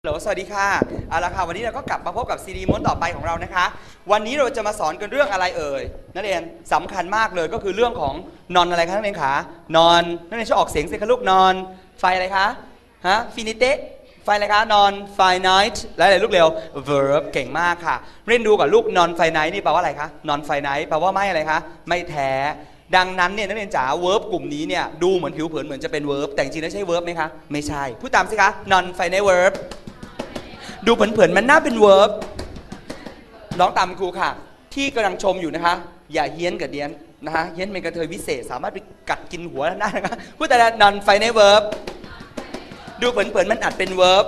ฮัลโหลสวัสดีค่ะเอาละค่ะ วันนี้เราก็กลับมาพบกับซีดีม้วนต่อไปของเรานะคะ วันนี้เราจะมาสอนกันเรื่องอะไรเอ่ย นักเรียนสำคัญมากเลยก็คือเรื่องของนอนอะไรคะนักเรียนคะ นอน นักเรียนช่วยออกเสียงสิคะลูกนอน ไฟอะไรคะ ฮะ ฟินิเตไฟอะไรคะ นอนไฟไนท์และอะไรลูกเร็ว verb เก่งมากค่ะ เรียนดูก่อนลูกนอนไฟไนท์นี่แปลว่าอะไรคะ นอนไฟไนท์แปลว่าไม่อะไรคะ ไม่แท้ ดังนั้นเนี่ยนักเรียนจ๋า verb กลุ่มนี้เนี่ยดูเหมือนผิวเผินเหมือนจะเป็น verb แต่จริงๆแล้วใช่ verb ไหมคะ ไม่ใช่ พูดตามสิคะ non finite verb ดูเผินๆมันน่าเป็น verb ร้องตามครูค่ะ ที่กำลังชมอยู่นะคะ อย่าเฮี้ยนกับเดียนนะคะเฮี้ยนเป็นกระเทยวิเศษ สามารถไปกัดกินหัวได้นะคะพูดแต่ละ non finite verb ดูเผินๆมันอาจเป็น verb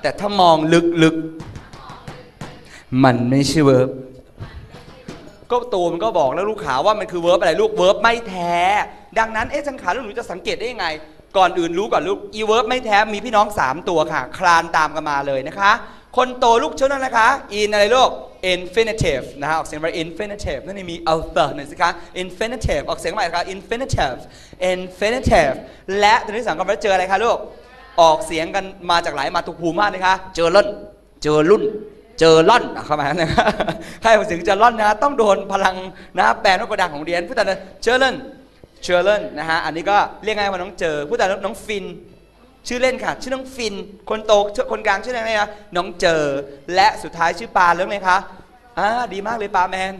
แต่ถ้ามองลึกๆ มันไม่ใช่ verb ก็ตัวมันก็บอกแล้วลูกขาว่ามันคือ verb อะไรลูก verb ไม่แท้ ดังนั้นเอ๊ะจังขาแล้วหนูจะสังเกตได้ยังไง ก่อนอื่นรู้ก่อนลูก e verb ไม่แท้มีพี่น้อง 3 ตัวค่ะ คลานตามกันมาเลยนะคะ คนโตลูกเช่านั้นนะคะ in อะไรลูก infinitive นะฮะออกเสียงว่า infinitive นั่นมี alpha หน่อยสิคะ infinitive ออกเสียงใหม่ค่ะ infinitive infinitive และตัวที่สองก็มาเจออะไรคะลูก ออกเสียงกันมาจากหลายมาทุกภูมิมากเลยคะ เจอล่น เจอรุ่น เจอล่อนอะเข้ามานะครับใครออกเสียงเจอล่อนนะ ต้องโดนพลังนะแปลนกกระดังของเรียนผู้แต่เจอล่น เจอร์เลนนะฮะ อันนี้ก็เรียกง่ายว่าน้องเจอ ผู้แต่น้องฟิน ชื่อเล่นค่ะ ชื่อน้องฟิน คนโตคนกลางชื่ออะไรนะน้องเจอ และสุดท้ายชื่อปาเรื่องไหมคะอ่าดีมากเลยปาแมน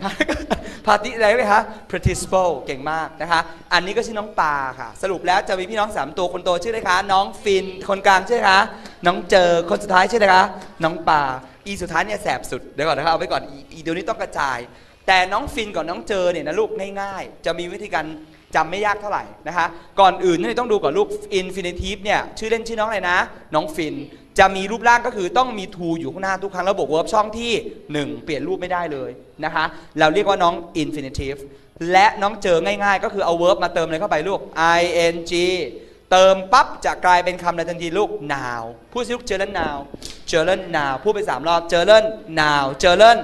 พาติอะไรไหมคะ participle เก่งมากนะคะ อันนี้ก็ชื่อน้องปาค่ะ สรุปแล้วจะมีพี่น้องสามตัว คนโตชื่ออะไรคะ น้องฟิน คนกลางชื่ออะไรคะ น้องเจอ คนสุดท้ายชื่ออะไรคะ น้องปา อีสุดท้ายเนี่ยแสบสุด เดี๋ยวก่อนนะครับ เอาไว้ก่อน อีอีเดี๋ยวนี้ต้องกระจาย แต่น้องฟินกับน้องเจอเนี่ยนะลูกง่ายๆ จะมีวิธีการ จำไม่ยากเท่าไหร่นะคะ ก่อนอื่นนี่ต้องดูก่อนลูก infinitive เนี่ยชื่อเล่นชื่อน้องอะไรนะ น้องฟิน จะมีรูปร่างก็คือต้องมี to อยู่ข้างหน้าทุกครั้งแล้วบวก verb ช่องที่ 1 เปลี่ยนรูปไม่ได้เลยนะคะ เราเรียกว่าน้อง infinitive และน้องเจอง่ายๆ ก็คือเอา verb มาเติมอะไรเข้าไปลูก ing เติมปั๊บจะกลายเป็นคำในทันทีลูก now พูดสิลูกเจอเล่น now เจอเล่น now พูดไปสามรอบเจอเล่น now เจอเล่น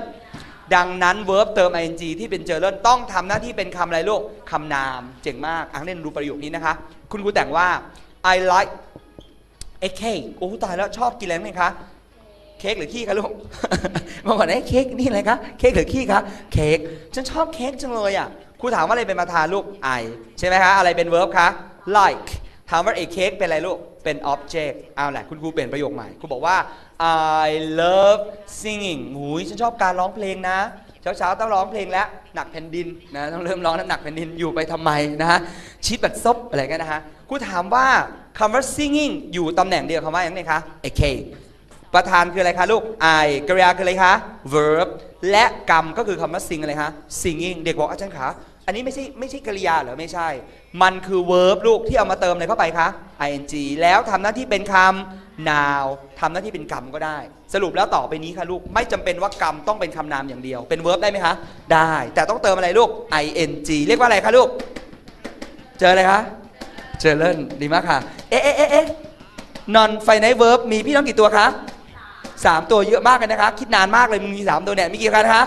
ดังนั้น verb เติม ing ที่เป็นเจอเล่นต้องทำหน้าที่เป็นคำอะไรลูกคำนาม เจ๋งมากอะเล่นดูประโยคนี้นะคะ คุณครูแต่งว่า I like ไอ้เค้กโอ้ตายแล้วชอบกินอะไรไหมคะ เค้กหรือขี้คะลูกเมื่อก่อนไอ้เค้กนี่อะไรคะเค้กหรือขี้คะเค้กฉันชอบเค้กจังเลยอะครูถามว่าอะไรเป็นประธานลูก I ใช่ไหมคะอะไรเป็น verb คะ like ถามว่าไอ้เค้กเป็นอะไรลูก เป็น object เอาแหละคุณครูเปลี่ยนประโยคใหม่ครูบอกว่า I love singing หูยฉันชอบการร้องเพลงนะ เช้าๆต้องร้องเพลงแล้ว หนักแผ่นดินนะต้องเริ่มร้องน้ำหนักแผ่นดินอยู่ไปทำไมนะฮะชีดบัดซบอะไรกันนะฮะครูถามว่าคำว่า singing อยู่ตำแหน่งเดียวคำว่าอย่างไรคะ a k ประธานคืออะไรคะลูก I กริยาคืออะไรคะ verb และกรรมก็คือคำว่า sing อะไรคะ singing เด็กบอกอาจารย์ขา อันนี้ไม่ใช่ไม่ใช่กริยาเหรอไม่ใช่ มันคือ verb ลูกที่เอามาเติมอะไรเข้าไปคะ ing แล้วทำหน้าที่เป็นคำ noun ทำหน้าที่เป็นกรรมก็ได้ สรุปแล้วต่อไปนี้ค่ะลูกไม่จำเป็นว่ากรรมต้องเป็นคำนามอย่างเดียว เป็น verb ได้ไหมคะ ได้ แต่ต้องเติมอะไรลูก ing เรียกว่าอะไรคะลูก เจออะไรคะ เจอเล่นดีมากค่ะ เอ๊ะเอ๊ะเอ๊ะเอ๊ะ non finite verb มีพี่น้องกี่ตัวคะสามตัวเยอะมากเลยนะคะ คิดนานมากเลยมึงมีสามตัวเนี่ยมีกี่คะนะคะ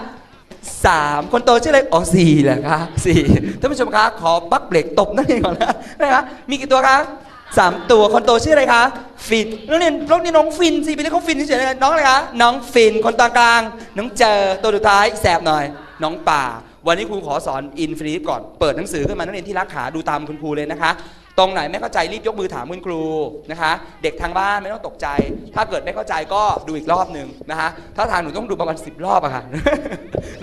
สามคนโตชื่ออะไรอ๋อสี่เหรอคะสี่ท่านผู้ชมคะขอบักเบรกตบนั่นเองก่อนนะนะคะมีกี่ตัวคะสามตัวคนโตชื่ออะไรคะฟินแล้วเนี่ยแล้วนี่น้องฟินสิไปเรียกเขาฟินเฉยๆน้องอะไรคะน้องฟินคนตอนกลาง น้องเจอตัวสุดท้ายแสบหน่อย น้องป่า วันนี้ครูขอสอนอินฟินิตก่อนเปิดหนังสือขึ้นมานักเรียนที่รักขาดูตามคุณครูเลยนะคะ ตรงไหนไม่เข้าใจรีบยกมือถามคุณครูนะคะ เด็กทางบ้านไม่ต้องตกใจ ถ้าเกิดไม่เข้าใจก็ดูอีกรอบหนึ่งนะคะถ้าทางหนูต้องดูประมาณ10 รอบอะค่ะ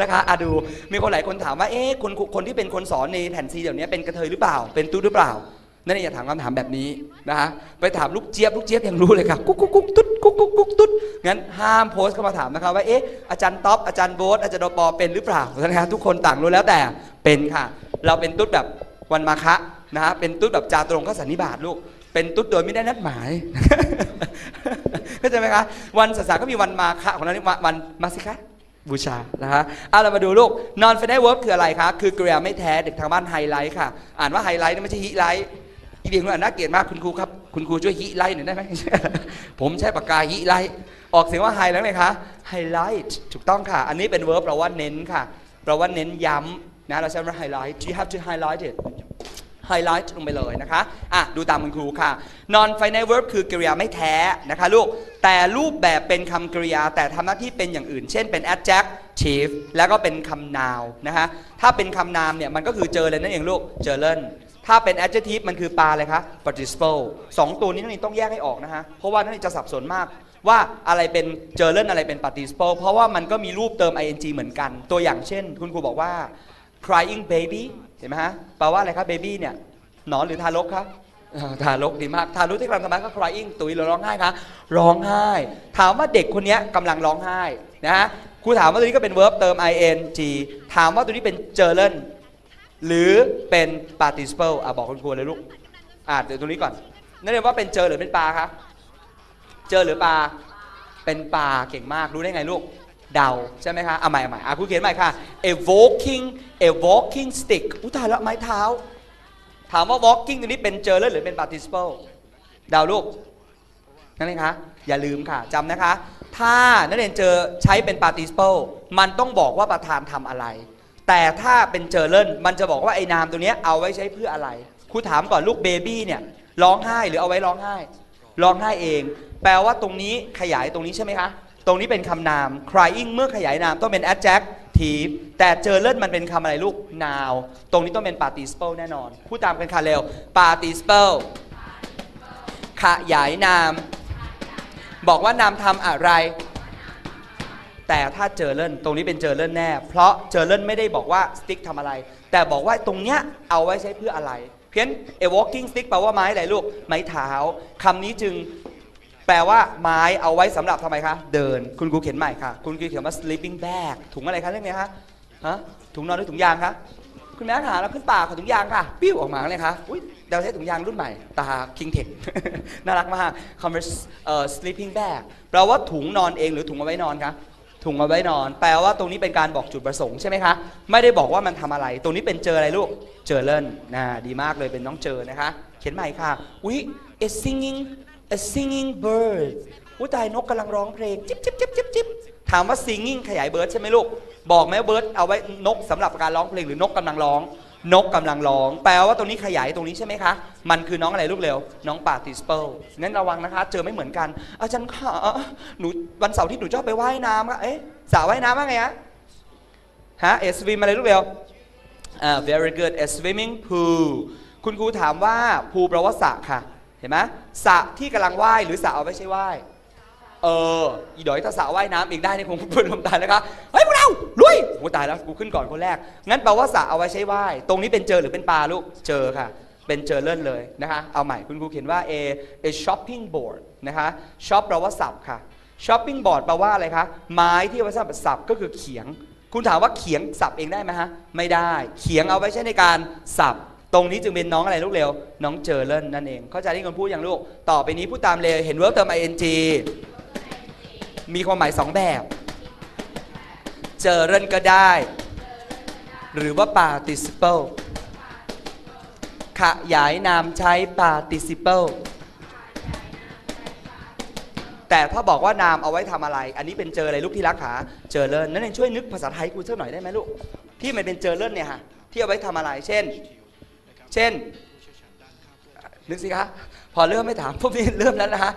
นะคะอะดูมีคนหลายคนถามว่าเอ๊ะคนคนที่เป็นคนสอนในแผ่นซีเดี๋ยวนี้เป็นกระเทยหรือเปล่า เป็นตุ๊ดหรือเปล่านั่นเองอย่าถามคำถามแบบนี้นะคะไปถามลูกเจี๊ยบลูกเจี๊ยบยังรู้เลยค่ะกุ๊กกุ๊กกุ๊กตุ๊ดกุ๊กกุ๊กกุ๊กตุ๊ดงั้นห้ามโพสต์เข้ามาถามนะคะว่าเอ๊ะอาจารย์ท็อปอาจารย์โบ๊ทอาจารย์ดปอเป็นหรือเปล่านะคะทุกคนต่างรู้แล้วแต่เป็นค่ะ เราเป็นตุ๊ดแบบวันมาคะ นะฮะเป็นตุ๊ดแบบจาตรงข้าสันนิบาตลูก เป็นตุ๊ดโดยไม่ได้นัดหมายเข้าใจไหมคะวันศาสนาก็มีวันมาคะของเรานี่วันวันมาสิคะบูชา นะฮะเอาเรามาดูลูก non finite verb คืออะไรคะ คือกริยาไม่แท้ เด็กทางบ้านไฮไลท์ค่ะ อ่านว่าไฮไลท์ไม่ใช่ฮิไลท์อีเดียงอ่านน่าเกลียดมากคุณครูครับ คุณครูช่วยฮิไลท์หน่อยได้ไหม ผมใช้ปากกาฮิไลท์ ออกเสียงว่าไฮแล้วไงคะไฮไลท์ถูกต้องค่ะ อันนี้เป็น verb แปลว่าเน้นค่ะ แปลว่าเน้นย้ำนะ เราใช้ว่า highlight you have to highlight it ไฮไลท์ลงไปเลยนะคะอะดูตามคุณครูค่ะ non final verb คือกริยาไม่แท้นะคะลูก แต่รูปแบบเป็นคำกริยา แต่ทำหน้าที่เป็นอย่างอื่น เช่นเป็น adjective แล้วก็เป็นคำนาวนะคะถ้าเป็นคำนามเนี่ยมันก็คือเจอเลยนั่นเองลูกเจอเล่นถ้าเป็น adjective มันคือปลาเลยคะ participle สองตัวนี้นักเรียนต้องแยกให้ออกนะคะ เพราะว่านักเรียนจะสับสนมากว่าอะไรเป็นเจอเล่นอะไรเป็น participle เพราะว่ามันก็มีรูปเติม ing เหมือนกัน ตัวอย่างเช่น คุณครูบอกว่า crying baby ห็นไหมฮะแปลว่าอะไรครับ baby เนี่ยหนอนหรือทารกครับทารกดีมากทารกที่กำลังทำไมก็ crying ตุยหรือร้องไห้คะร้องไห้ ถามว่าเด็กคนนี้กำลังร้องไห้นะฮะครูถามว่าตัวนี้ก็เป็น verb เติม ing ถามว่าตัวนี้เป็นเจอเล่นหรือเป็น participle อะบอกคุณครูเลยลูกอ่าเดี๋ยวตรงนี้ก่อนนั่นเรียกว่าเป็นเจอหรือเป็นปลาคะเจอหรือปลาเป็นปลาเก่งมากรู้ได้ไงลูก เดาใช่ไหมคะเอาใหม่เอาใหม่อะครูเขียนใหม่ค่ะ a walking a walking stick อุยตายแล้วไม้เท้า ถามว่า walking ตัวนี้เป็นเจอเลอร์หรือเป็น participle เดาลูกนั่นเองคะอย่าลืมค่ะจำนะคะ ถ้านักเรียนเจอใช้เป็น participle มันต้องบอกว่าประธานทำอะไร แต่ถ้าเป็นเจอเล่นมันจะบอกว่าไอ้นามตัวเนี้ยเอาไว้ใช้เพื่ออะไรครูถามก่อนลูกเบบี้เนี่ยร้องไห้หรือเอาไว้ร้องไห้ร้องไห้เอง แปลว่าตรงนี้ขยายตรงนี้ใช่ไหมคะ ตรงนี้เป็นคำนาม crying เมื่อขยายนามต้องเป็น adjective แต่เจอเล่นมันเป็นคำอะไรลูก noun ตรงนี้ต้องเป็น participle แน่นอน พูดตามกันค่ะเร็ว participle ขยายนาม บอกว่านามทำอะไร แต่ถ้าเจอเล่นตรงนี้เป็นเจอเล่นแน่ เพราะเจอเล่นไม่ได้บอกว่าสติ๊กทำอะไร แต่บอกว่าตรงเนี้ยเอาไว้ใช้เพื่ออะไร เพี้ยน a walking stick แปลว่าไม้อะไรลูก ไม้เท้าคำนี้จึง แปลว่าไม้เอาไว้สำหรับทำไมคะ เดิน คุณครูเขียนใหม่ค่ะ คุณครูเขียนว่า sleeping bag ถุงอะไรคะเรื่องนี้คะฮะถุงนอนหรือถุงยางคะคุณแม่หาเราขึ้นป่าขอถุงยางค่ะ ปิ้วออกมาเลยคะอุ้ยเราใช้ถุงยางรุ่นใหม่ ตา King Tech น่ารักมาก Converse เอ่อ sleeping bag แปลว่าถุงนอนเองหรือถุงเอาไว้นอนคะถุงเอาไว้นอน แปลว่าตรงนี้เป็นการบอกจุดประสงค์ใช่ไหมคะ ไม่ได้บอกว่ามันทำอะไร ตรงนี้เป็นเจออะไรลูก เจอเล่นนะดีมากเลยเป็นน้องเจอนะคะ เขียนใหม่ค่ะ อุ๊ย a singing a singing bird อุ้ยตายนกกำลังร้องเพลง จิ๊บจิ๊บจิ๊บจิ๊บจิ๊บถามว่า singing ขยาย bird ใช่ไหมลูก บอกไหมว่า bird เอาไว้นกสำหรับการร้องเพลงหรือนกกำลังร้อง นกกำลังร้อง แปลว่าตรงนี้ขยายตรงนี้ใช่ไหมคะ มันคือน้องอะไรลูกเร็ว น้อง participle งั้นระวังนะคะ เจอไม่เหมือนกัน อาจารย์ขาหนูวันเสาร์ที่หนูชอบไปว่ายน้ำอะเอ๊ะสระว่ายน้ำว่าไงฮะฮะ a swim อะไรลูกเร็วอ่า very good a swimming pool คุณครูถามว่า pool แปลว่าสระค่ะ ห็นไหมสระที่กำลังว่ายหรือสระเอาไว้ใช้ว่ายเอออีดอยถ้าสระว่ายน้ำเองได้นี่คงเปิดลมตายแล้วครับเฮ้ยพวกเราลุยโอ้ตายแล้วกูขึ้นก่อนคนแรก งั้นแปลว่าสระเอาไว้ใช้ว่ายตรงนี้เป็นเจอหรือเป็นปลาลูกเจอค่ะ เป็นเจอเลื่อนเลยนะคะเอาใหม่คุณครูเขียนว่า a a shopping board นะคะ shop แปลว่าสับค่ะ shopping board แปลว่าอะไรคะไม้ที่เอาไว้สำหรับสับก็คือเขียง คุณถามว่าเขียงสับเองได้ไหมฮะไม่ได้ เขียงเอาไว้ใช้ในการสับ ตรงนี้จึงเป็นน้องอะไรลูกเร็ว น้องเจอเล่นนั่นเอง เข้าใจที่คนพูดอย่างลูก ต่อไปนี้พูดตามเลยเห็นเวิร์บเติม ing มีความหมายสองแบบ เจอเล่นก็ได้ หรือว่า participle ขยายนามใช้ participle แต่ถ้าบอกว่านามเอาไว้ทำอะไร อันนี้เป็นเจออะไรลูกที่รักขาเจอเลินนั่นเองช่วยนึกภาษาไทยกูเสักหน่อยได้ไหมลูก ที่มันเป็นเจอเลินเนี่ยฮะที่เอาไว้ทำอะไร เช่น เช่นนึกสิคะพอเริ่มไม่ถามพวกนี้เริ่มแล้วนะฮะ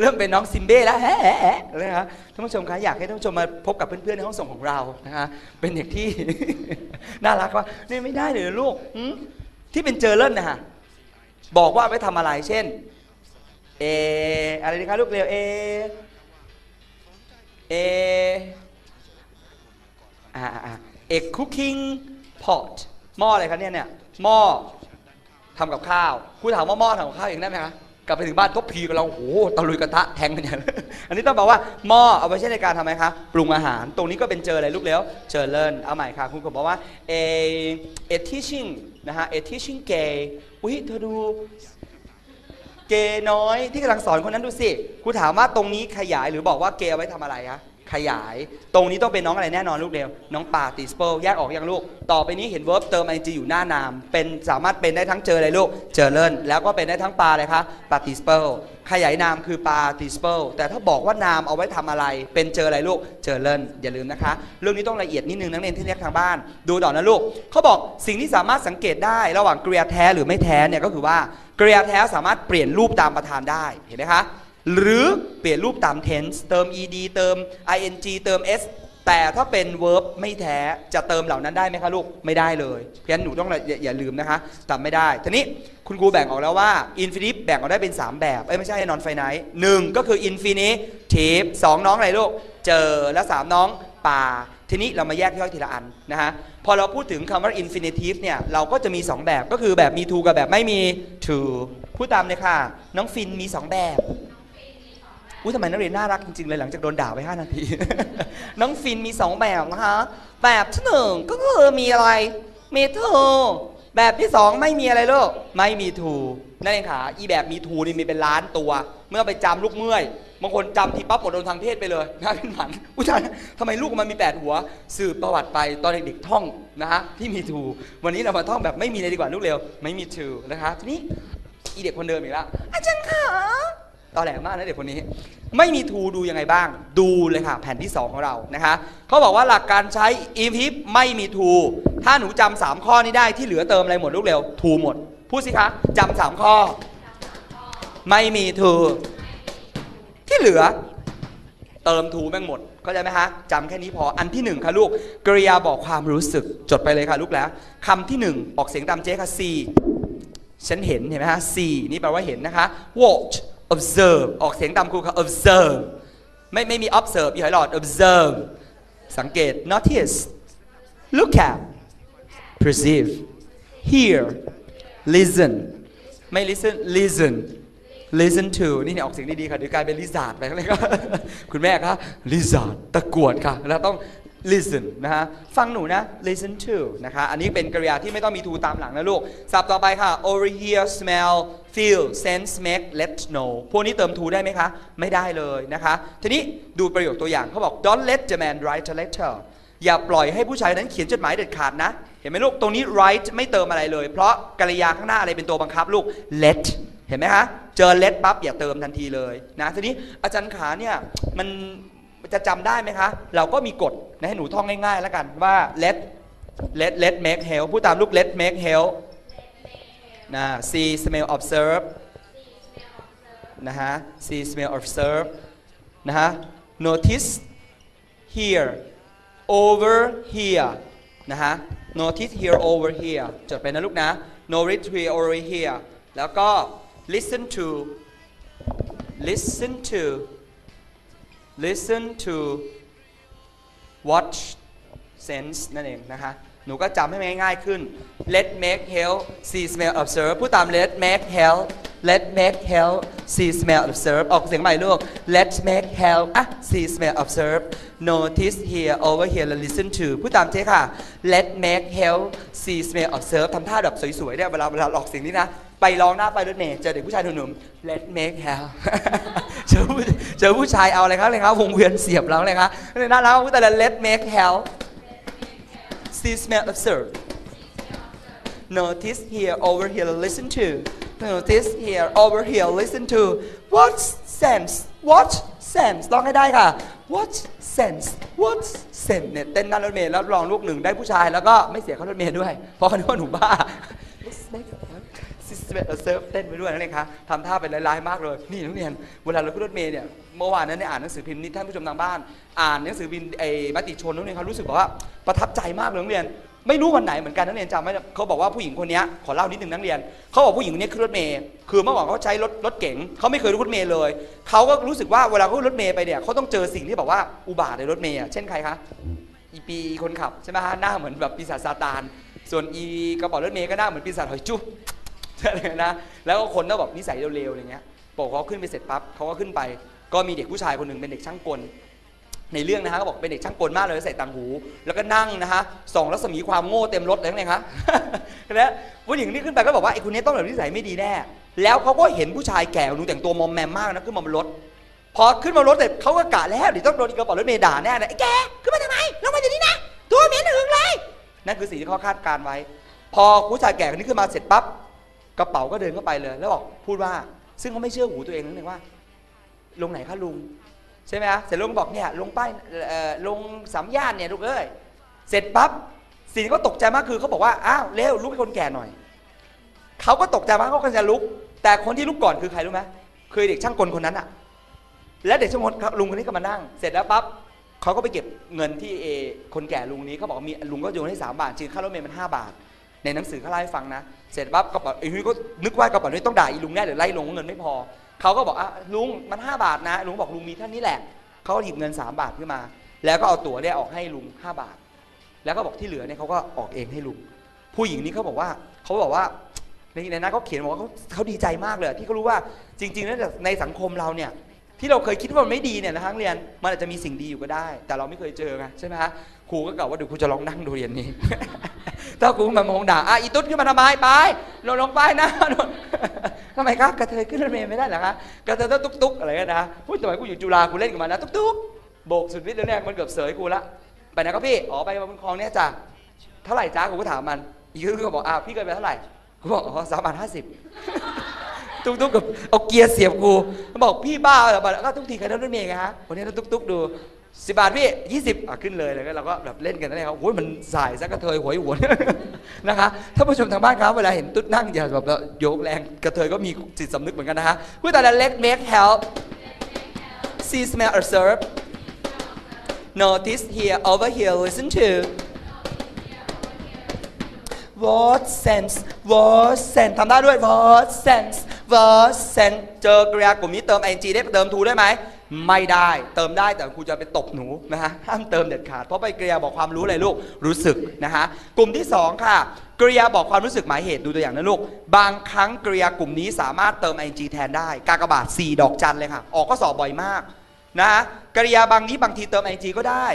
เริ่มเป็นน้องซิมเบ้แล้วแฮะเลยนะฮะท่านผู้ชมคะอยากให้ท่านผู้ชมมาพบกับเพื่อนๆในห้องส่งของเรานะฮะเป็นเด็กที่ น่ารักว่านี่ไม่ได้เลยเหรอลูกที่เป็นเจอเล่นนะฮะบอกว่าไว้ทำอะไร เช่น เอ อะไรดีคะลูกเร็วเอ เออ่าอ่าเอกคุกกิ้งพอตหม้ออะไรคะเนี่ยเนี่ยหม้อ ทำกับข้าวครูถามว่าหม้อทำกับข้าวเองได้ไหมคะกลับไปถึงบ้านทบพีกับเราโอ้โหตะลุยกระทะแทงกันอย่างอันนี้ต้องบอกว่าหม้อเอาไว้ใช้ในการทำไมคะปรุงอาหาร ตรงนี้ก็เป็นเจออะไรลูกเร็วเจอเลินเอาใหม่ค่ะคุณก็บอกว่า a a teaching นะฮะ a teaching gay อุ้ยเธอดูเกย์น้อยที่กำลังสอนคนนั้นดูสิครูถามว่าตรงนี้ขยายหรือบอกว่าเกย์เอาไว้ทำอะไรคะ ขยาย ตรงนี้ต้องเป็นน้องอะไรแน่นอนลูกเดียวน้อง participle แยกออกยังลูก ต่อไปนี้เห็น verb เติม ing อยู่หน้านาม เป็นสามารถเป็นได้ทั้งเจออะไรลูก เจอเลินแล้วก็เป็นได้ทั้งปลาอะไรคะ participle ขยายนามคือ participle แต่ถ้าบอกว่านามเอาไว้ทำอะไร เป็นเจออะไรลูก เจอเลินอย่าลืมนะคะ เรื่องนี้ต้องละเอียดนิดนึงนักเรียนที่เรียกทางบ้าน ดูต่อนะลูกเขาบอกสิ่งที่สามารถสังเกตได้ระหว่างกริยาแท้หรือไม่แท้เนี่ยก็คือว่ากริยาแท้สามารถเปลี่ยนรูปตามประธานได้เห็นไหมคะ หรือเปลี่ยนรูปตาม tense เติม ed เติม ing เติม s แต่ถ้าเป็น verb ไม่แท้จะเติมเหล่านั้นได้ไหมคะลูก ไม่ได้เลยเพราะฉะนั้นหนูต้องอย่าอย่าลืมนะคะจำไม่ได้ทีนี้คุณครูแบ่งออกแล้วว่า infinite แบ่งออกได้เป็น 3 แบบ เอ้ย ไม่ใช่ non finite หนึ่งก็คือ infinitive สองน้องอะไรลูก เจอและสามน้องป่า ทีนี้เรามาแยกย่อยทีละอันนะฮะพอเราพูดถึงคำว่า infinitive เนี่ย เราก็จะมี 2 แบบก็คือแบบมี to กับแบบไม่มี to พูดตามเลยค่ะ น้องฟินมี 2 แบบ อุ้ยทำไมนักเรียนน่ารักจริงๆเลยหลังจากโดนด่าไป 5 นาที น้องฟินมี 2 แบบนะคะแบบที่หนึ่งก็คือมีอะไร มีทูแบบที่ 2 ไม่มีอะไรลูกไม่มีทูนั่นเองค่ะอีแบบมีทูนี่มีเป็นล้านตัว เมื่อไปจำลูกเมื่อยบางคนจำทีปั๊บหมดโดนทางเพศไปเลยนะเป็นหมันผู้ชายทำไมลูกมันมี 8 หัว สืบประวัติไปตอนเด็กๆท่องนะฮะที่มีทูวันนี้เรามาท่องแบบไม่มีเลยดีกว่าลูกเร็ว ไม่มีทูนะคะทีนี้อีเด็กคนเดิมอีกแล้วอาจารย์ขา ตอแหลมากนะเด็กคนนี้ ไม่มีทูดูยังไงบ้าง ดูเลยค่ะ แผ่นที่ 2 ของเรานะคะเขาบอกว่าหลักการใช้อีพิปไม่มีทูถ้าหนูจำสามข้อนี้ได้ที่เหลือเติมอะไรหมดลูกเร็วทูหมด พูดสิคะจำสามข้อ ไม่มีทูที่เหลือ เติมทูแม่งหมดเข้าใจไหมคะจำแค่นี้พออันที่หนึ่งค่ะลูกกริยาบอกความรู้สึกจดไปเลยค่ะลูกแล้วคำที่หนึ่งออกเสียงตามเจ๊ค่ะ C ฉันเห็นเห็นไหมฮะ see นี่แปลว่าเห็นนะคะ watch observe ออกเสียงตามครูค่ะ observe ไม่ไม่มี observe อยู่หอยหลอด observe สังเกต notice look at perceive hear listen ไม่ listen listen listen to นี่เนี่ยออกเสียงดีๆค่ะเดี๋ยวกลายเป็นลิซาร์ดไปเลยก็คุณแม่คะลิซาร์ดตะกวดค่ะแล้วต้อง listen นะฮะ ฟังหนูนะ listen to นะคะ อันนี้เป็นกริยาที่ไม่ต้องมี to ตามหลังนะลูก ศัพท์ต่อไปค่ะ overhear smell feel sense make let know พวกนี้เติม to ได้ไหมคะ ไม่ได้เลยนะคะ ทีนี้ดูประโยคตัวอย่างเขาบอก don't let the man write a letter อย่าปล่อยให้ผู้ชายนั้นเขียนจดหมายเด็ดขาดนะ เห็นไหมลูก ตรงนี้ write ไม่เติมอะไรเลย เพราะกริยาข้างหน้าอะไรเป็นตัวบังคับลูก let เห็นไหมคะ เจอ let ปั๊บอย่าเติมทันทีเลยนะ ทีนี้อาจารย์ขาเนี่ยมัน จะจำได้ไหมคะ เราก็มีกฎนะให้หนูท่องง่ายๆแล้วกันว่า let let let make help พูดตามลูก let make help นะ see smell observe นะฮะ see smell observe นะฮะ notice hear over here นะฮะ notice here over here จดไปนะลูกนะ notice here over here แล้วก็ listen to listen to listen to watch sense นั่นเองนะคะ หนูก็จำให้มันง่ายๆขึ้น let make help see smell observe พูดตาม let make help let make help see smell observe ออกเสียงใหม่ลูก let make help อะ see smell observe notice here over here แล้ว listen to พูดตามเจ๊ค่ะ let make help see smell observe ทำท่าแบบสวยๆเนี่ยเวลาเวลาออกเสียงนี้นะ ไปร้องหน้าไปรถเมล์เจอเด็กผู้ชายหนุ่มๆ let make help เจอผู้ เจอผู้ชายเอาอะไรครับเลยครับวงเวียนเสียบเราเลยครับน่ารักแต่ let make help see smell observe notice here over here listen to notice here over here listen to what sense what sense ลองให้ได้ค่ะ what sense what sense เนี่ยเต้นหน้ารถเมล์แล้วลองลูกหนึ่งได้ผู้ชายแล้วก็ไม่เสียค่ารถเมล์ด้วยเพราะเขาคิดว่าหนูบ้า System observe เต้นไปด้วยนั่นเองคะทำท่าเป็นลายๆมากเลย นี่นักเรียนเวลาเราขึ้นรถเมล์เนี่ยเมื่อวานนั้นเนี่ยอ่านหนังสือพิมพ์นี่ท่านผู้ชมทางบ้าน อ่านหนังสือพิมพ์ไอ้มติชนนักเรียนเขารู้สึกบอกว่าประทับใจมากเลยนักเรียน ไม่รู้วันไหนเหมือนกันนักเรียนจำไม่ได้เขาบอกว่าผู้หญิงคนนี้ขอเล่านิดนึงนักเรียนเขาบอกผู้หญิงคนนี้ขึ้นรถเมล์คือเมื่อก่อนเขาใช้รถรถเก๋งเขาไม่เคยรู้รถเมล์เลยเขาก็รู้สึกว่าเวลาเขาขึ้นรถเมล์ไปเนี่ยเขาต้องเจอสิ่งที่แบบว่าอุบาทในรถเมล์เช่นใครคะอีปีคนขับใช่ไหมฮะหน้าเหมือนแบบปีศาจซาตานส่วนอีกระเป๋ารถเมย์ก็หน้าเหมือนปีศาจหอยจุ๊บ อะไรนะแล้วก็คนก็แบบนิสัยเร็วๆอะไรเงี้ยบอกเขาขึ้นไปเสร็จปั๊บเขาก็ขึ้นไป ก็มีเด็กผู้ชายคนหนึ่งเป็นเด็กช่างกลในเรื่องนะฮะก็บอกเป็นเด็กช่างกลมากเลยใส่ต่างหู แล้วก็นั่งนะฮะส่องรัศมีความโง่เต็มรถเลยนั่นเองครับแล้วผู้หญิงนี่ขึ้นไปก็บอกว่าไอ้คนนี้ต้องแบบนิสัยไม่ดีแน่แล้วเขาก็เห็นผู้ชายแก่คนนึงแต่งตัวมอมแมมมากนะขึ้นมาบนรถพอขึ้นมารถเสร็จเขาก็กะแล้วเดี๋ยวต้องโดนอีกระเป๋ารถเมย์ด่าแน่เลยไอ้แกขึ้นมาทำไมลงมาเดี๋ยวนี้นะตัวเหม็นหึงเลยนั่นคือสิ่งที่เขาคาดการไว้ พอผู้ชายแก่คนนี้ขึ้นมาเสร็จปั๊บ กระเป๋าก็เดินเข้าไปเลย แล้วบอกพูดว่า ซึ่งเขาไม่เชื่อหูตัวเองนั่นเองว่า ลงไหนคะลุง ใช่ไหมฮะเสร็จลุงบอกเนี่ยลงป้ายเอ่อลงสามย่านเนี่ยลูกเอ้ยเสร็จปั๊บสิ่งที่เขาตกใจมากคือเขาบอกว่าอ้าวเร็วลุกให้คนแก่หน่อยเขาก็ตกใจมากเขาก็จะลุก แต่คนที่ลุกก่อนคือใครรู้ไหมคือเด็กช่างกลคนนั้นอะและเด็กช่างกลลุงคนนี้ก็มานั่ง เสร็จแล้วปั๊บเขาก็ไปเก็บเงินที่เอคนแก่ลุงนี้เขาบอกมีลุงก็โยนให้สามบาทจริงค่ารถเมล์มันห้าบาท ในหนังสือเขาเล่าให้ฟังนะ เสร็จปั๊บกระเป๋าไอ้นี่ก็นึกว่ากระเป๋านี้ต้องด่าอีลุงแน่หรือไล่ลงว่าเงินไม่พอ เขาก็บอกอะลุงมัน5บาทนะ ลุงบอกลุงมีเท่านี้แหละ เขาก็หยิบเงิน 3 บาทขึ้นมา แล้วก็เอาตั๋วเนี่ยออกให้ลุง 5 บาท แล้วก็บอกที่เหลือเนี่ยเขาก็ออกเองให้ลุง ผู้หญิงนี่เขาบอกว่าเขาบอกว่าในในนั้นเขาเขียนบอกว่าเขาเขาดีใจมากเลยที่เขารู้ว่าจริงๆแล้วในสังคมเราเนี่ยที่เราเคยคิดว่ามันไม่ดีเนี่ยนะทั้งเรียนมันอาจจะมีสิ่งดีอยู่ก็ได้ แต่เราไม่เคยเจอไงใช่ไหมฮะ ครูก็กล่าวว่าเดี๋ยวครูจะลองนั่งดูเรียนนี้ ถ้าครูมามองด่าอะอีตุ๊ดขึ้นมาทำไมไปลงลงไปนะทำไมครับกระเทยขึ้นรถเมล์ไม่ได้หรอคะกระเทยต้องตุ๊กตุ๊กอะไรกันนะพูดสมัยกูอยู่จุฬากูเล่นกับมันนะตุ๊กตุ๊กโบกสุดฤทธิ์แล้วเนี่ยมันเกือบเสยกูละไปไหนครับพี่อ๋อไปบนคลองเนี่ยจ้ะเท่าไหร่จ้ากูก็ถามมันอีกก็บอกอ้าวพี่เคยไปเท่าไหร่กูบอกอ๋อสามบาทห้าสิบตุ๊กตุ๊กกับเอาเกียร์เสียบกูบอกพี่บ้าเหรอบอกก็ทุกทีใครนั่งรถเมล์ไงฮะวันนี้เราตุ๊กตุ๊กดู สิบาทพี่ยี่สิบอะขึ้นเลยแล้วก็เราก็แบบเล่นกันนั่นเองครับโอ้ยมันสายซะกระเทยหวยหวนนะคะท่านผู้ชมทางบ้านครับเวลาเห็นตุ๊ดนั่งอย่าแบบโยกแรงกระเทยก็มีจิตสำนึกเหมือนกันนะฮะพูดแต่ละ let make help see smell observe notice here over here listen to what sense what sense ทำได้ด้วย what sense what sense เจอกริยากลุ่มนี้เติม ing ได้เติม to ได้ไหม ไม่ได้เติมได้แต่ครูจะไปตบหนูนะฮะห้ามเติมเด็ดขาดเพราะไปกริยาบอกความรู้อะไรลูกรู้สึกนะฮะกลุ่มที่ 2 ค่ะกริยาบอกความรู้สึกหมายเหตุดูตัวอย่างนะลูก บางครั้งกริยากลุ่มนี้สามารถเติม ing แทนได้ กากบาท 4 ดอกจันเลยค่ะ ออกก็สอบบ่อยมากนะฮะกริยาบางนี้บางทีเติม ing ก็ได้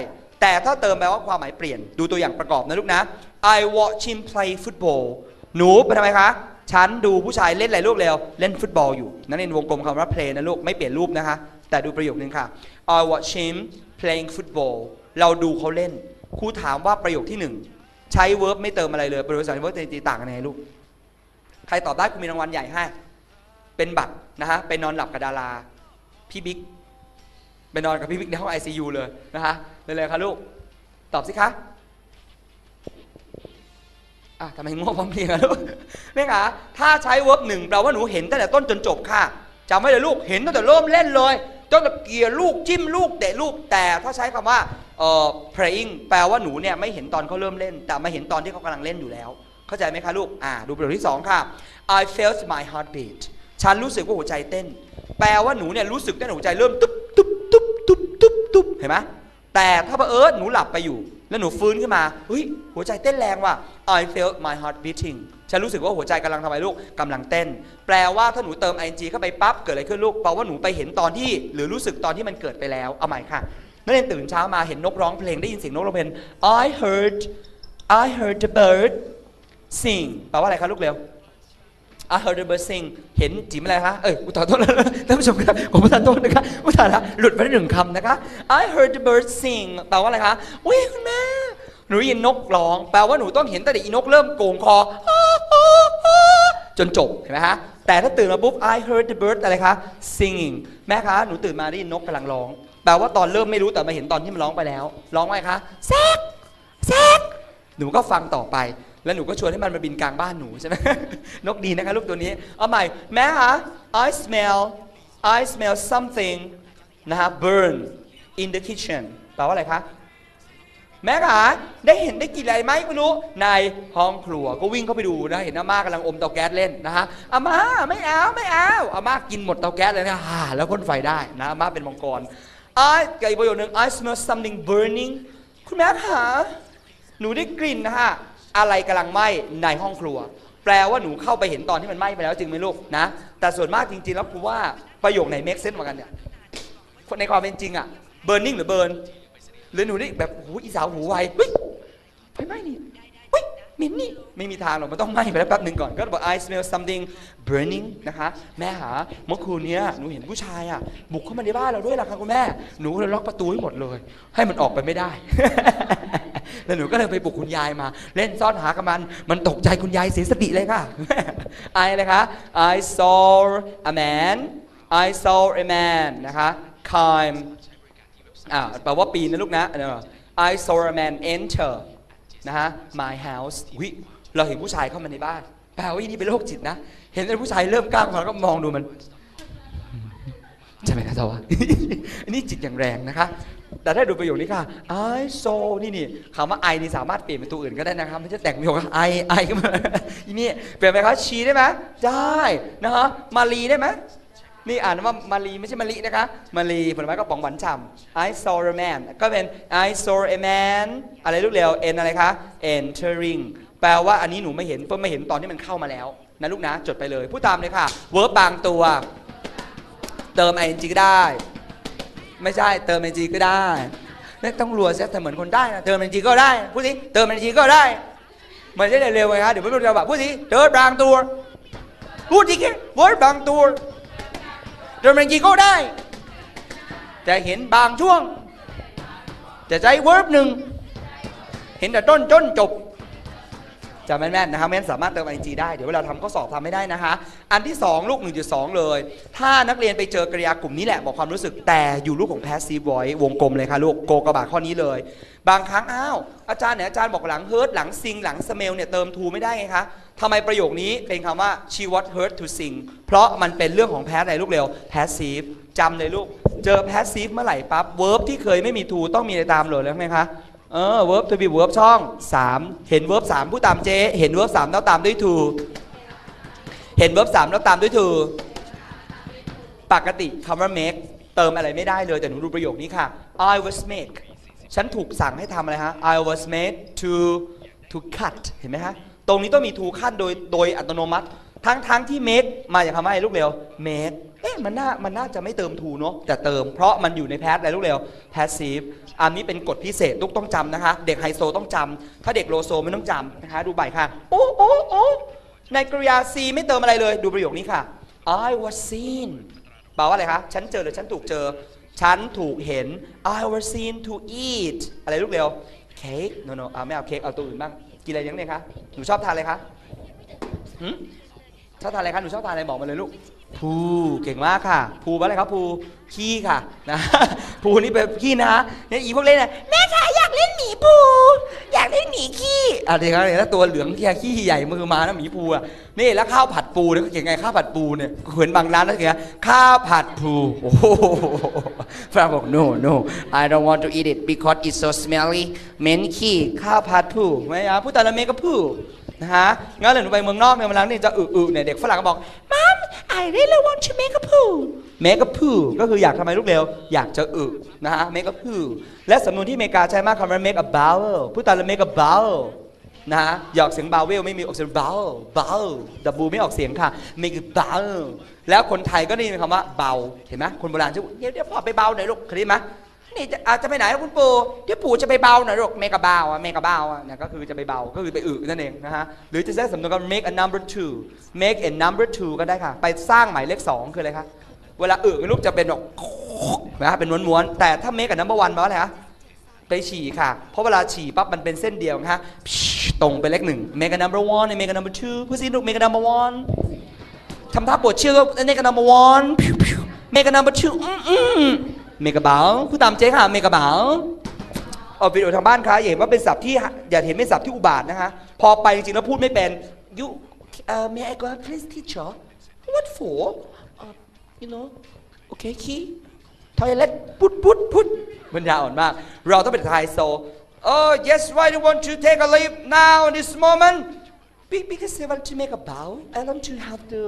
แต่ถ้าเติมแปลว่าความหมายเปลี่ยนดูตัวอย่างประกอบนะลูกนะ I watch him play football หนูเป็นทำไมคะฉันดูผู้ชายเล่นอะไรลูกเร็วเล่นฟุตบอลอยู่นั่นเองวงกลมคำว่า play นะลูกไม่เปลี่ยนรูปนะคะ แต่ดูประโยคนึงค่ะ I watch him playing football เราดูเขาเล่นครูถามว่าประโยคที่หนึ่งใช้ verb ไม่เติมอะไรเลยประโยคภาษาอังกฤษตีต่างกันยังไงลูก ใครตอบได้คุณมีรางวัลใหญ่ให้ เป็นบัตรนะฮะไปนอนหลับกับดารา พี่บิ๊กไปนอนกับพี่บิ๊กในห้อง ICU เลยนะฮะเลยเลยครับลูก ตอบสิคะอะทำไมง่วงพร้อมเพรียงอะลูกนี่ค่ะถ้าใช้ verb หนึ่งแปลว่าหนูเห็นตั้งแต่ต้นจนจบค่ะจำไว้เลยลูกเห็นตั้งแต่เริ่มเล่นเลย ตั้งแต่เกียร์ลูกจิ้มลูกเตะลูกแต่ถ้าใช้คำว่าเอ่อ playing แปลว่าหนูเนี่ยไม่เห็นตอนเขาเริ่มเล่น แต่มาเห็นตอนที่เขากำลังเล่นอยู่แล้ว เข้าใจไหมคะลูกอ่าดูประโยคที่สองค่ะ I felt my heartbeat ฉันรู้สึกว่าหัวใจเต้น แปลว่าหนูเนี่ยรู้สึกได้หัวใจเริ่มตุ๊บตุ๊บตุ๊บตุ๊บตุ๊บตุ๊บเห็นไหมแต่ถ้าเผอิญหนูหลับไปอยู่ แล้วหนูฟื้นขึ้นมาเฮ้ยหัวใจเต้นแรงว่ะ I felt my heart beating ฉันรู้สึกว่าหัวใจกำลังทำไมลูกกำลังเต้น แปลว่าถ้าหนูเติม ing เข้าไปปั๊บเกิดอะไรขึ้นลูกแปลว่าหนูไปเห็นตอนที่ หรือรู้สึกตอนที่มันเกิดไปแล้วเอาใหม่ค่ะนักเรียนตื่นเช้ามาเห็นนกร้องเพลงได้ยินเสียงนกร้องเพลง I heard I heard the bird sing แปลว่าอะไรคะลูกเร็ว I heard the bird sing เห็นจิ๋มอะไรคะ เอ้ยอุตส่าห์โทษนะท่านผู้ชมครับผมประทานโทษนะคะอุตส่าห์ละหลุดไปได้หนึ่งคำนะคะ I heard the bird sing แปลว่าอะไรคะอุ้ยคุณแม่หนูยินนกร้อง แปลว่าหนูต้องเห็นตั้งแต่อีนกเริ่มโกงคอ จนจบเห็นไหมฮะแต่ถ้าตื่นมาปุ๊บ I heard the bird อะไรคะ singing แม่คะ หนูตื่นมาได้ยินนกกำลังร้อง แปลว่าตอนเริ่มไม่รู้แต่มาเห็นตอนที่มันร้องไปแล้ว ร้องว่าไงคะแซกแซกหนูก็ฟังต่อไป แล้วหนูก็ชวนให้มันมาบินกลางบ้านหนูใช่ไหมนกดีนะคะลูกตัวนี้ เอาใหม่ แม่คะ I smell I smell something นะฮะ burn in the kitchen แปลว่าอะไรคะ แม่คะได้เห็นได้กลินอะไรไหมไม่รู้ ในห้องครัวก็วิ่งเข้าไปดูนะ เห็นอาม่ากำลังอมเตาแก๊สเล่นนะฮะอาม่าไม่เอาไม่เอาอาม่ากินหมดเตาแก๊สเลยนะฮ่าแล้วพ่นไฟได้นะอาม่าเป็นมังกร I กับอีกประโยคนึง I smell something burning คุณแม่คะหนูได้กลิ่นนะฮะ อะไรกำลังไหม้ในห้องครัว แปลว่าหนูเข้าไปเห็นตอนที่มันไหม้ไปแล้วจริงไหมลูกนะ แต่ส่วนมากจริงๆแล้วครูว่าประโยคไหนเมคเซนต์เหมือนกันเนี่ยในความเป็นจริงอะเบิร์นนิ่งหรือเบิร์นหรือหนูนี่แบบหูอีสาวหูไวเฮ้ยไฟไหม้นี่ เหม็นนี่ไม่มีทางหรอกมันต้องไหม้ไปแล้วแป๊บหนึ่งก่อน ก็บอก I smell something burning นะคะ แม่หาเมื่อคืนนี้หนูเห็นผู้ชายอะ บุกเข้ามาในบ้านเราด้วยล่ะค่ะคุณแม่ หนูเลยล็อกประตูให้หมดเลย ให้มันออกไปไม่ได้ แล้วหนูก็เลยไปปลุกคุณยายมา เล่นซ่อนหากับมัน มันตกใจคุณยายเสียสติเลยค่ะไอเลยคะ I saw a man I saw a man นะคะ climb อ่าแปลว่าปีนนะลูกนะ I saw a man enter นะฮะ my house วิเราเห็นผู้ชายเข้ามาในบ้านแปลว่าอีนี่เป็นโรคจิตนะ เห็นเป็นผู้ชายเริ่มกล้ามาแล้วก็มองดูมันใช่ไหมครับทว่าอันนี้จิตอย่างแรงนะคะ แต่ถ้าดูประโยคนี้ค่ะ I saw นี่นี่คำว่า I นี่สามารถเปลี่ยนเป็นตัวอื่นก็ได้นะครับไม่ใช่แต่งประโยคว่า I I ก็มาอีนี่เปลี่ยนไปครับชีได้ไหมได้นะฮะมารีได้ไหม นี่อ่านว่ามารีไม่ใช่มะลินะคะ มารีผลไม้ก็ป๋องหวานฉ่ำ I saw a man ก็เป็น I saw a man อะไรลูกเร็ว n อะไรคะ entering แปลว่าอันนี้หนูไม่เห็นเพิ่งไม่เห็นตอนที่มันเข้ามาแล้วนะลูกนะ จดไปเลย พูดตามเลยค่ะ verb บางตัว เติม ing ก็ได้ ไม่ใช่เติม ing ก็ได้นี่ต้องรัวเสียแต่เหมือนคนได้นะเติม ing ก็ได้พูดสิเติม ing ก็ได้มันจะได้เร็วไงคะเดี๋ยวไม่รู้จะแบบพูดสิเติมบางตัวพูดสิแค่ verb บางตัว เดินเป็นกีโก็ได้ แต่เห็นบางช่วงจะใช้เวิร์บหนึ่ง เห็นแต่ต้นจนจบ จำแม่นๆนะครับแม่นสามารถเติมไอจีได้ เดี๋ยวเวลาทำข้อสอบทำไม่ได้นะคะ อันที่ 2 ลูก 1.2 เลย ถ้านักเรียนไปเจอกริยากลุ่มนี้แหละบอกความรู้สึกแต่อยู่ลูกของ passive voice วงกลมเลยค่ะลูกโกกระบาดข้อนี้เลย บางครั้งอ้าวอาจารย์เนี่ยอาจารย์บอกหลัง hurt หลัง sing หลัง smell เนี่ยเติม to ไม่ได้ไงคะทำไมประโยคนี้เป็นคำว่า she was hurt to sing เพราะมันเป็นเรื่องของ past อะไรลูกเร็ว passive จำเลยลูก เจอ passive เมื่อไหร่ปั๊บ verb ที่เคยไม่มี to ต้องมีอะไรตามเลยแล้วไหมคะ เออ verb to be verb ช่อง 3 เห็น verb 3พูดตามเจ เห็น verb 3แล้วตามด้วย to เห็น verb 3แล้วตามด้วย to ปกติคำว่า make เติมอะไรไม่ได้เลย แต่หนูดูประโยคนี้ค่ะ I was make ฉันถูกสั่งให้ทำอะไรฮะ I was made to to cut เห็นไหมฮะ ตรงนี้ต้องมี to ขั้นโดยโดยอัตโนมัติ ทั้งทั้งที่ make มาจากคำว่าอะไรลูกเร็ว make เอ๊ะมันน่ามันน่าจะไม่เติม to เนอะแต่เติมเพราะมันอยู่ใน past อะไรลูกเร็ว passive อันนี้เป็นกฎพิเศษลูกต้องจำนะคะ เด็กไฮโซต้องจำถ้าเด็กโลโซไม่ต้องจำนะคะดูใบค่ะโอ้โอ้โอ้ในกริยา C ไม่เติมอะไรเลย ดูประโยคนี้ค่ะ I was seen แปลว่าอะไรคะฉันเจอหรือฉันถูกเจอ ฉันถูกเห็น I was seen to eat อะไรลูกเร็วเค้ก no no เอาไม่เอาเค้กเอาตัวอื่นบ้าง กินอะไรยังไงคะหนูชอบทานอะไรคะหืมชอบทานอะไรคะหนูชอบทานอะไรบอกมาเลยลูก ภูเก่งมากค่ะ ภูว่าอะไรครับภูขี้ค่ะนะภูนี่เป็นขี้นะเนี่ยอีพวกเล่นน่ะแม่ค่ะอยากเล่นหมีภู อยากเล่นหมีขี้อะไรครับเนี่ยถ้าตัวเหลืองแค่ขี้ใหญ่มือมานะหมีภูอะนี่แล้วข้าวผัดปูเนี่ยเขาเขียนไงข้าวผัดปูเนี่ยเห็นบางร้านแล้วเขียนข้าวผัดปูโอ้โหฝรั่งบอก no no I don't want to eat it because it's so smelly เหม็นขี้ข้าวผัดปูไม่เอาพูดแต่ละเมก็พู นะฮะงั้นเลยหนูไปเมืองนอกเนี่ยมาแล้วนี่จะอึๆเนี่ยเด็กฝรั่งก็บอก Mom I really want to make a poo make a poo ก็คืออยากทำไมลูกเร็ว อยากจะอึนะฮะ make a poo และสำนวนที่อเมริกาใช้มากคำว่า make a bowel พูดแต่ละ make a bowel นะฮะหยอกเสียงบาวเวลไม่มีออกเสียงเบาเบาดับบูไม่ออกเสียงค่ะมีคือเบาแล้วคนไทยก็ได้ยินคำว่าเบาเห็นไหมคนโบราณจะเดี๋ยวเดี๋ยวพ่อไปเบาหน่อยลูกเคยได้ไหม นี่จะอาจจะไปไหนอะคุณปู่เดี๋ยวปู่จะไปเบาหน่อยลูกเมกะเบาอะเมกะเบาอะเนี่ยก็คือจะไปเบาก็คือไปอึนั่นเองนะฮะหรือจะใช้สำนวนคำ make a number two make a number two ก็ได้ค่ะ ไปสร้างหมายเลขสองคืออะไรคะเวลาอึลูกจะเป็นแบบนะเป็นม้วนๆแต่ถ้า make a number one แปลว่าอะไรคะไปฉี่ค่ะ เพราะเวลาฉี่ปั๊บมันเป็นเส้นเดียวนะฮะตรงไปเลขหนึ่ง make a number one make a number two พูดสิลูก make a number one ทำท่าปวดเชือก็ make a number one make a number two อืม อืม make a เบาพูดตามเจ๊ค่ะ make a เบาเอาวิดีโอทางบ้านคะอย่าเห็นว่าเป็นศัพท์ที่อย่าเห็นเป็นศัพท์ที่อุบาทนะคะ พอไปจริงๆแล้วพูดไม่เป็น you uh, may I go out, please teacher what for uh, you know okay key ทอยเล็ตพุดพุดพุดมันยาวอ่อนมาก เราต้องเป็นไทยโซ oh yes why do you want to take a leave now in this moment because I want to make a bow I want to have to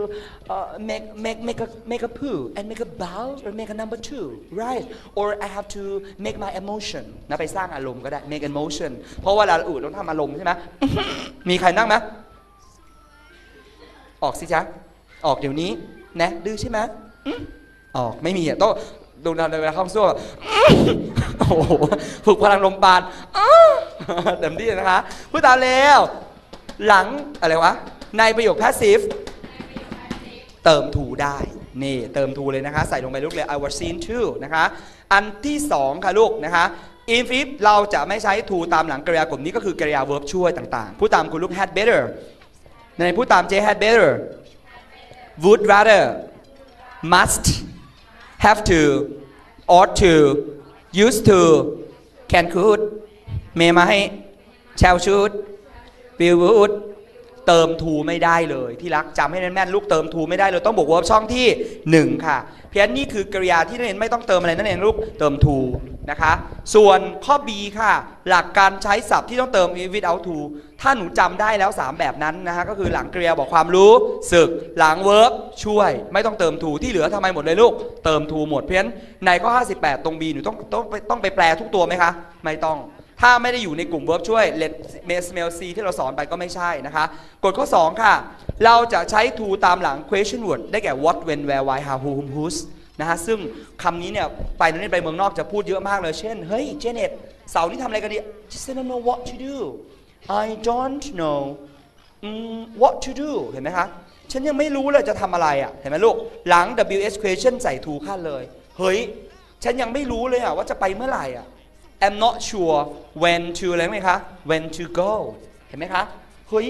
uh, make make make a make a poo and make a bow or make a number two right or I have to make my emotion นะไปสร้างอารมณ์ก็ได้ make emotion เพราะว่าเวลาอื่นต้องทำอารมณ์ใช่ไหมมีใครนั่งไหมออกสิจ๊ะ ออกเดี๋ยวนี้นะดื้อใช่ไหมออกไม่มีอะต้องดูนาเวลาเข้าซ่วมโอ้โห ฝึกพลังลมปานเต็มที่นะคะ พูดตามแล้ว หลังอะไรวะ ในประโยค passive เติม to ได้ นี่เติม to เลยนะคะ ใส่ลงไปลูกเลย I was seen to นะคะ อันที่สองค่ะลูกนะคะ infinitive เราจะไม่ใช้ to ตามหลังกริยากลุ่มนี้ก็คือกริยา verb ช่วยต่างๆ พูดตามคุณลูก had better ในพูดตามเจ had better would rather must have to ought to used to can could may might shall should will would เติม to ไม่ได้เลยที่รักจำให้แม่นๆลูกเติม to ไม่ได้เลยต้องบอก verb ช่องที่ 1 ค่ะ เพียงนี่คือกริยาที่นักเรียนไม่ต้องเติมอะไรนั่นเองลูกเติม to นะคะ ส่วนข้อ B ค่ะ หลักการใช้ศัพท์ที่ต้องเติม without to ถ้าหนูจำได้แล้ว 3 แบบนั้นนะคะก็คือหลังกริยาบอกความรู้สึก หลัง verb ช่วย ไม่ต้องเติม to ที่เหลือทำไมหมดเลยลูก เติม to หมดเพราะฉะนั้นในข้อ 58 ตรง B หนูต้องต้องไปต้องไปแปลทุกตัวไหมคะ ไม่ต้อง ถ้าไม่ได้อยู่ในกลุ่ม verb ช่วย let may smell see ที่เราสอนไปก็ไม่ใช่นะคะ กฎข้อ 2 ค่ะ เราจะใช้ to ตามหลัง question word ได้แก่ what when where why how who whom whose นะฮะ ซึ่งคำนี้เนี่ยไปนักเรียนไปเมืองนอกจะพูดเยอะมากเลย เช่น เฮ้ย เจเน็ตเสาร์นี้ทำอะไรกันดี just I don't know what to do I don't know what to do เห็นไหมคะ ฉันยังไม่รู้เลยจะทำอะไรอะ เห็นไหมลูก หลัง WH question ใส่ to ขั้นเลย เฮ้ย ฉันยังไม่รู้เลยอะว่าจะไปเมื่อไหร่อะ I'm not sure when to อะไรไหมคะ when to go เห็นไหมคะเฮ้ย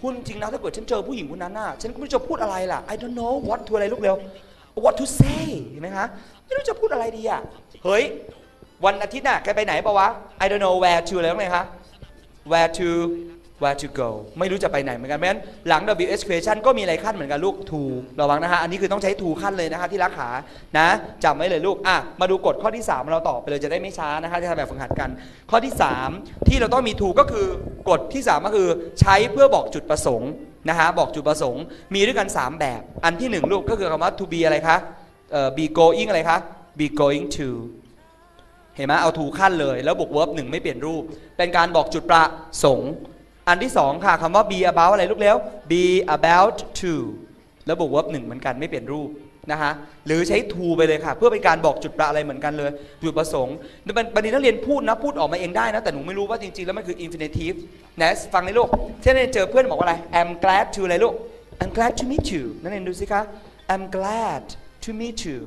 คุณจริงนะถ้าเกิดฉันเจอผู้หญิงคนนั้นน่ะฉันก็ไม่รู้จะพูดอะไรล่ะ I don't know what to อะไรลูกเร็ว what to say เห็นไหมคะไม่รู้จะพูดอะไรดีอะเฮ้ยวันอาทิตย์น่ะแกไปไหนปะวะ I don't know where to อะไรไหมคะ where to where to go ไม่รู้จะไปไหนเหมือนกันเพราะฉะนั้นหลัง WH question ก็มีอะไรขั้นเหมือนกันลูก to ระวังนะฮะ อันนี้คือต้องใช้ to ขั้นเลยนะคะที่รักขานะจำไว้เลยลูก อะ มาดูกฎข้อที่ 3 เราต่อไปเลยจะได้ไม่ช้านะคะที่ทำแบบฝึกหัดกัน ข้อที่ 3 ที่เราต้องมี to ก็คือกฎที่ 3 ก็คือใช้เพื่อบอกจุดประสงค์นะฮะบอกจุดประสงค์ มีด้วยกัน 3 แบบ อันที่ 1 ลูกก็คือคำว่า to be อะไรคะเอ่อ be going อะไรคะ be going to เห็นไหมเอาถูขั้นเลย แล้วบวก verb หนึ่งไม่เปลี่ยนรูป เป็นการบอกจุดประสงค์ อันที่สองค่ะคำว่า be about อะไรลูกเร็ว be about to แล้วบวก verb หนึ่งเหมือนกันไม่เปลี่ยนรูปนะฮะหรือใช้ to ไปเลยค่ะ เพื่อเป็นการบอกจุดประอะไรเหมือนกันเลย จุดประสงค์บันนี้นักเรียนพูดนะ พูดออกมาเองได้นะ แต่หนูไม่รู้ว่าจริง ๆ แล้วมันคือ infinitive นะฟังในลูกเช่นเจอเพื่อนบอกว่าอะไร I'm glad to อะไรลูก I'm glad to meet you นักเรียนดูสิคะ I'm glad to meet you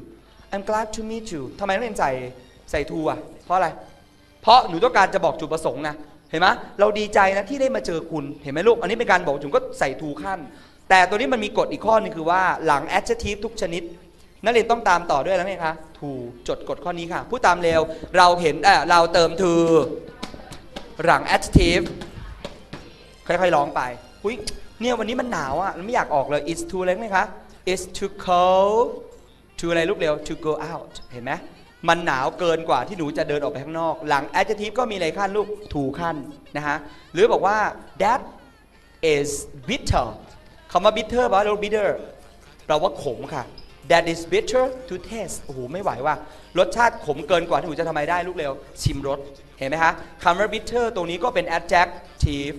I'm glad to meet you ทำไมนักเรียนใส่ใส่ to อะเพราะอะไร เพราะหนูต้องการจะบอกจุดประสงค์นะ เห็นไหมเราดีใจนะที่ได้มาเจอคุณเห็นไหมลูก อันนี้เป็นการบอกจุดก็ใส่ to ขั้น แต่ตัวนี้มันมีกฎอีกข้อนึงคือว่าหลัง adjective ทุกชนิด นักเรียนต้องตามต่อด้วยแล้วไงคะ to จดกฎข้อนี้ค่ะพูดตามเร็วเราเห็นเอ่อเราเติม to หลัง adjective ค่อยๆร้องไปหุยเนี่ยวันนี้มันหนาวอะไม่อยากออกเลย it's too อะไรไหมคะ it's too cold to อะไรลูกเร็ว to go out เห็นไหม มันหนาวเกินกว่าที่หนูจะเดินออกไปข้างนอก หลัง adjective ก็มีอะไรขั้นลูก to ขั้นนะฮะ หรือบอกว่า that is bitter คำว่า bitter แปลว่า bitter แปลว่าขมค่ะ that is bitter to taste โอ้โห ไม่ไหวว่ะ รสชาติขมเกินกว่าที่หนูจะทำไมได้ลูกเร็ว ชิมรส เห็นไหมคะคำว่า bitter ตรงนี้ก็เป็น adjective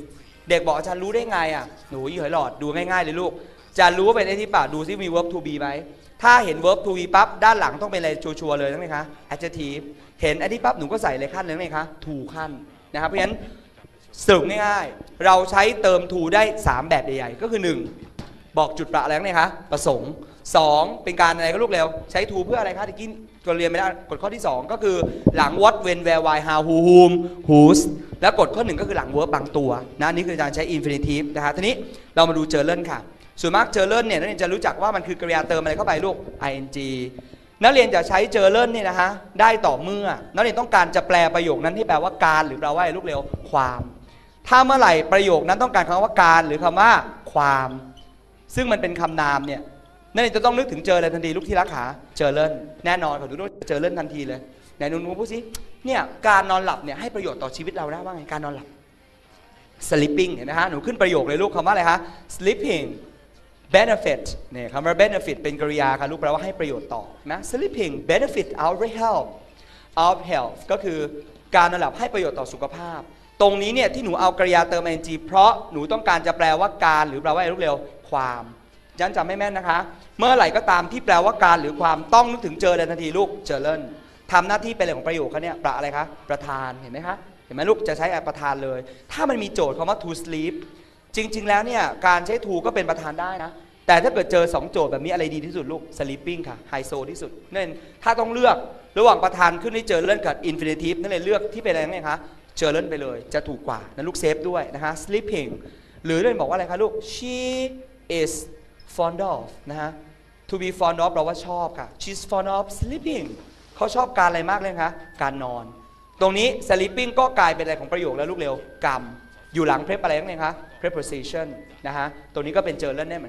เด็กบอกอาจารย์รู้ได้ไงอะ หนูยี่หอยหลอดดูง่ายๆเลยลูกจะรู้ว่าเป็น adjective ป่ะดูซิมี verb to be ไหม ถ้าเห็น verb to be ปั๊บด้านหลังต้องเป็นอะไรชัวร์ๆเลยใช่ไหมคะ adjective เห็น adjective ปั๊บหนูก็ใส่อะไรขั้นเลยไหมคะ to ขั้นนะครับเพราะฉะนั้นสรุปง่ายๆเราใช้เติม to ได้ 3 แบบใหญ่ๆก็คือ 1 บอกจุดประอะไรนั่นเองคะประสงค์ 2 เป็นการอะไรก็ลูกเร็ว ใช้ to เพื่ออะไรคะตะกี้ก็เรียนไม่ได้กฎข้อที่ 2 ก็คือหลัง what when where why how who whom whose แล้วกฎข้อหนึ่งก็คือหลัง verb บางตัวนะนี่คือการใช้ infinitive นะฮะทีนี้เรามาดูเจอเล่นค่ะ ส่วนมากเจอเล่นเนี่ยนักเรียนจะรู้จักว่ามันคือกริยาเติมอะไรเข้าไปลูก ing นักเรียนจะใช้เจอเล่นเนี่ยนะฮะได้ต่อเมื่อ นักเรียนต้องการจะแปลประโยคนั้นที่แปลว่าการหรือแปลว่าลูกเร็วความ ถ้าเมื่อไหร่ประโยคนั้นต้องการคำว่าการหรือคำว่าความ ซึ่งมันเป็นคำนามเนี่ยนั่นเองจะต้องนึกถึงเจออะไรทันทีลูกที่รักขาเจอเล่นแน่นอนขอดูด้วยเจอเล่นทันทีเลยไหนหนูๆพูดสิเนี่ยการนอนหลับเนี่ยให้ประโยชน์ต่อชีวิตเราได้ว่าไงการนอนหลับ sleeping เห็นไหมฮะหนูขึ้นประโยคเลยลูกคำว่าอะไรคะ sleeping benefit เนี่ยคำว่า benefit เป็นกริยาค่ะลูกแปลว่าให้ประโยชน์ต่อนะ sleeping benefit our health our health ก็คือการนอนหลับให้ประโยชน์ต่อสุขภาพ ตรงนี้เนี่ยที่หนูเอากริยาเติม ing เพราะหนูต้องการจะแปลว่าการหรือแปลว่าอะไรลูกเร็วความยันจำไม่แม่นนะคะ เมื่อไหร่ก็ตามที่แปลว่าการหรือความต้องนึกถึงเจอเลยทันทีลูกเจอเลนทำหน้าที่เป็นอะไรของประโยคเขาเนี่ยประอะไรคะประธานเห็นไหมคะเห็นไหมลูกจะใช้ประธานเลย ถ้ามันมีโจทย์คำว่า to sleep จริง ๆ แล้วเนี่ยการใช้ทูก็เป็นประธานได้นะ แต่ถ้าเกิดเจอ 2 โจทย์แบบนี้อะไรดีที่สุดลูก sleeping ค่ะไฮโซที่สุดนั่นถ้าต้องเลือกระหว่างประธานขึ้นให้เจอเล่นกับ infinitive นั่นเลยเลือกที่เป็นอะไรนั่คะเจอเล่นไปเลยจะถูกกว่านะลูกเซฟด้วยนะคะ sleeping หรือเล่อนบอกว่าอะไรคะลูก she is fond of นะฮะ to be fond of เราว่าชอบค่ะ she's fond of sleeping เขาชอบการอะไรมากเลยคะการนอน ตรงนี้ sleeping ก็กลายเป็นอะไรของประโยคแล้วลูกเร็วกรรม อยู่หลัง prep อะไรนั่นเองคะ preposition นะฮะตัวนี้ก็เป็นเจอเล่นได้เหมือน